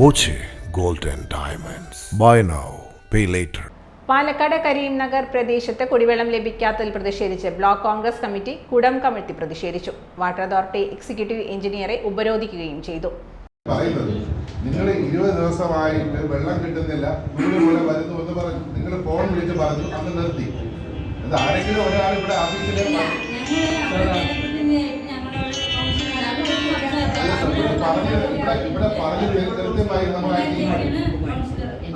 Boche gold diamonds Diamonds. Buy now, pay later. Palakkad Karimnagar പ്രദേശത്ത് കുടിവെള്ളം ലഭിക്കാത്തതിൽ പ്രതിഷേധിച്ച് ബ്ലോക്ക് കോൺഗ്രസ് കമ്മിറ്റി കുടം കമ്മിറ്റി പ്രതിഷേധിച്ചു വാട്ടർ അതോറിറ്റി എക്സിക്യൂട്ടീവ് എഞ്ചിനീയറെ ഉപരോധിക്കുകയും ചെയ്തു പറയുന്നത് നിങ്ങൾ ഇരുപത് ദിവസമായിട്ട് വെള്ളം കിട്ടുന്നില്ല നിങ്ങൾ ഇവിടെ വരുന്നു എന്ന് പറഞ്ഞു നിങ്ങൾ ഫോൺ വിളിച്ച് പറഞ്ഞു അന്ന് നിർത്തി അത് ആരെങ്കിലും ഒരാൾ ഇവിടെ ഓഫീസിലെ പറഞ്ഞ് ഇവിടെ ഇവിടെ പറഞ്ഞ് കൃത്യമായി നമ്മൾ ആ ടീമാണ്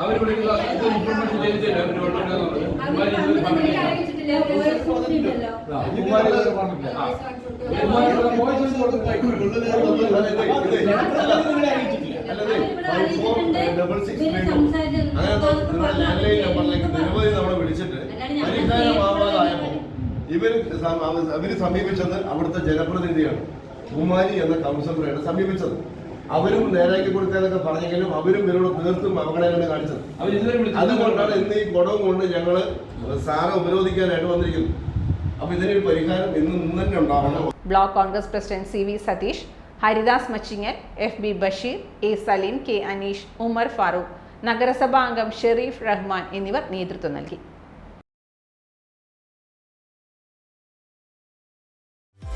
അവർ വിളിക്കുന്ന ഇത്. ലാൻഡ്ലൈൻ നമ്പറിലേക്ക് നിരവധി നമ്മളെ വിളിച്ചിട്ട് പരിഹാരമാവാതായപ്പോൾ അവ- അവർ സമീപിച്ചത് അവിടുത്തെ ജനപ്രതിനിധിയാണ്. കുമാരി എന്ന കൗൺസിലറെയാണ് സമീപിച്ചത്. അവരും നേരാക്കി കൊടുക്കാനൊക്കെ പറഞ്ഞെങ്കിലും അവരും ഇവരോട് തീർത്തും അവഗണനയാണ് കാണിച്ചത്. അതുകൊണ്ടാണ് ഇന്ന് ഈ ഗുണവും കൊണ്ട് ഞങ്ങൾ സാറെ ഉപരോധിക്കാനായിട്ട് വന്നിരിക്കുന്നത്. അപ്പൊ ഇതിനൊരു പരിഹാരം ഇന്ന് ഇന്ന് തന്നെ ഉണ്ടാവണം. Block Congress president C V Satheesh Haridas Machingan F B Basheer A Saleem K Aneesh Umar Farooq നഗരസഭാ അംഗം ഷെറീഫ് റഹ്മാൻ എന്നിവർ നേതൃത്വം നൽകി.